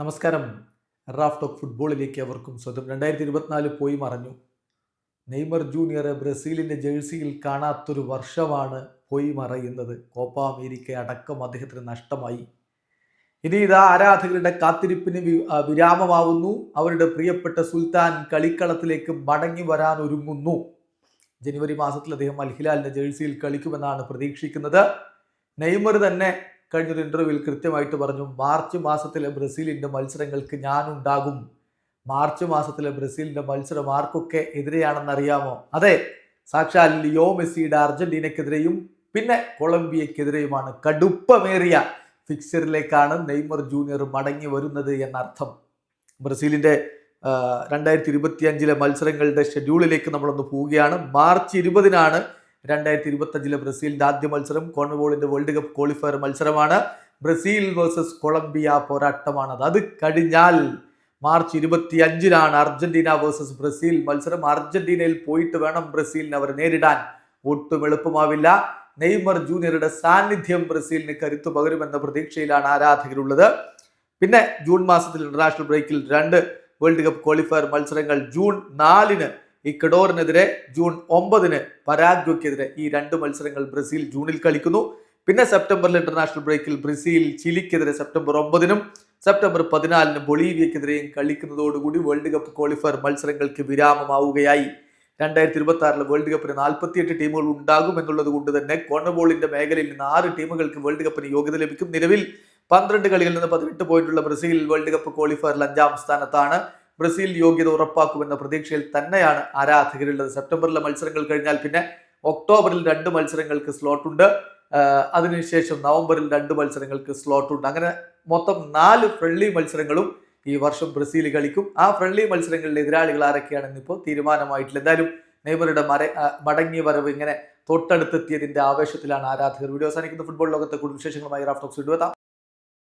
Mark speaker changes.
Speaker 1: നമസ്കാരം. Raf talk ഫുട്ബോളിലേക്ക് അവർക്കും സ്വന്തം. രണ്ടായിരത്തി ഇരുപത്തിനാല് പോയി മറഞ്ഞു. നെയ്മർ ജൂനിയർ ബ്രസീലിന്റെ ജേഴ്സിയിൽ കാണാത്തൊരു വർഷമാണ് പോയി മറയുന്നത്. കോപ്പ അമേരിക്ക അടക്കം അദ്ദേഹത്തിന് നഷ്ടമായി. ഇനി ഇതാ ആരാധകരുടെ കാത്തിരിപ്പിന് വിരാമമാവുന്നു. അവരുടെ പ്രിയപ്പെട്ട സുൽത്താൻ കളിക്കളത്തിലേക്ക് മടങ്ങി വരാൻ ഒരുങ്ങുന്നു. ജനുവരി മാസത്തിൽ അദ്ദേഹം അൽഹിലാലിന്റെ ജേഴ്സിയിൽ കളിക്കുമെന്നാണ് പ്രതീക്ഷിക്കുന്നത്. നെയ്മർ തന്നെ കഴിഞ്ഞൊരു ഇന്റർവ്യൂവിൽ കൃത്യമായിട്ട് പറഞ്ഞു മാർച്ച് മാസത്തിലെ ബ്രസീലിന്റെ മത്സരങ്ങൾക്ക് ഞാനുണ്ടാകും. മാർച്ച് മാസത്തിലെ ബ്രസീലിന്റെ മത്സരം ആർക്കൊക്കെ എതിരെയാണെന്നറിയാമോ? അതെ സാക്ഷാൽ ലിയോ മെസ്സിയുടെ അർജന്റീനക്കെതിരെയും പിന്നെ കൊളംബിയക്കെതിരെയുമാണ് കടുപ്പമേറിയ ഫിക്സറിലേക്കാണ് നെയ്മർ ജൂനിയർ മടങ്ങി വരുന്നത് എന്നർത്ഥം. ബ്രസീലിന്റെ രണ്ടായിരത്തി ഇരുപത്തി അഞ്ചിലെ മത്സരങ്ങളുടെ ഷെഡ്യൂളിലേക്ക് നമ്മളൊന്ന് പോവുകയാണ്. മാർച്ച് ഇരുപതിനാണ് രണ്ടായിരത്തി ഇരുപത്തഞ്ചിലെ ബ്രസീലിന്റെ ആദ്യ മത്സരം കോൺവോളിന്റെ വേൾഡ് കപ്പ് ക്വാളിഫയർ മത്സരമാണ്. ബ്രസീൽ വേഴ്സസ് കൊളംബിയ പോരാട്ടമാണത്. അത് കഴിഞ്ഞാൽ മാർച്ച് ഇരുപത്തി അഞ്ചിനാണ് അർജന്റീന വേഴ്സസ് ബ്രസീൽ മത്സരം. അർജന്റീനയിൽ പോയിട്ട് വേണം ബ്രസീലിനെ അവർ നേരിടാൻ. ഒട്ടും എളുപ്പമാവില്ല. നെയ്മർ ജൂനിയറുടെ സാന്നിധ്യം ബ്രസീലിന് കരുത്തു പകരുമെന്ന പ്രതീക്ഷയിലാണ് ആരാധകരുള്ളത്. പിന്നെ ജൂൺ മാസത്തിൽ ഇന്റർനാഷണൽ ബ്രേക്കിൽ രണ്ട് വേൾഡ് കപ്പ് ക്വാളിഫയർ മത്സരങ്ങൾ. ജൂൺ നാലിന് ഇക്കഡോറിനെതിരെ ജൂൺ ഒമ്പതിന് പരാഗ്വയ്ക്കെതിരെ ഈ രണ്ട് മത്സരങ്ങൾ ബ്രസീൽ ജൂണിൽ കളിക്കുന്നു. പിന്നെ സെപ്റ്റംബറിൽ ഇന്റർനാഷണൽ ബ്രേക്കിൽ ബ്രസീൽ ചിലിക്കെതിരെ സെപ്റ്റംബർ ഒമ്പതിനും സെപ്റ്റംബർ പതിനാലിന് ബൊളീവിയക്കെതിരെയും കളിക്കുന്നതോടുകൂടി വേൾഡ് കപ്പ് ക്വാളിഫയർ മത്സരങ്ങൾക്ക് വിരാമമാവുകയായി. രണ്ടായിരത്തി ഇരുപത്തി ആറിലെ വേൾഡ് കപ്പിന് നാൽപ്പത്തിയെട്ട് ടീമുകൾ ഉണ്ടാകും എന്നുള്ളത് കൊണ്ട് തന്നെ കോണബോളിന്റെ മേഖലയിൽ നിന്ന് ആറ് ടീമുകൾക്ക് വേൾഡ് കപ്പിന് യോഗ്യത ലഭിക്കും. നിലവിൽ പന്ത്രണ്ട് കളികളിൽ നിന്ന് പതിനെട്ട് പോയിന്റുള്ള ബ്രസീൽ വേൾഡ് കപ്പ് ക്വാളിഫയറിൽ അഞ്ചാം സ്ഥാനത്താണ്. ബ്രസീൽ യോഗ്യത ഉറപ്പാക്കുമെന്ന പ്രതീക്ഷയിൽ തന്നെയാണ് ആരാധകരുള്ളത് സെപ്റ്റംബറിലെ മത്സരങ്ങൾ കഴിഞ്ഞാൽ പിന്നെ ഒക്ടോബറിൽ രണ്ട് മത്സരങ്ങൾക്ക് സ്ലോട്ടുണ്ട്. അതിനുശേഷം നവംബറിൽ രണ്ട് മത്സരങ്ങൾക്ക് സ്ലോട്ടുണ്ട്. അങ്ങനെ മൊത്തം നാല് ഫ്രണ്ട്ലി മത്സരങ്ങളും ഈ വർഷം ബ്രസീൽ കളിക്കും. ആ ഫ്രണ്ട്ലി മത്സരങ്ങളിലെ എതിരാളികൾ ആരൊക്കെയാണെന്ന് ഇപ്പോൾ തീരുമാനമായിട്ടില്ല. എന്തായാലും നെയ്മറുടെ മര മടങ്ങിയ വരവ് ഇങ്ങനെ തൊട്ടടുത്തെത്തിയതിന്റെ ആവേശത്തിലാണ് ആരാധകർ. വീഡിയോ അവസാനിക്കുന്ന. ഫുട്ബോൾ ലോകത്തെ കൂടുതൽ വിശേഷങ്ങളുമായി റാഫ്റ്റോക്സ് എത്താം.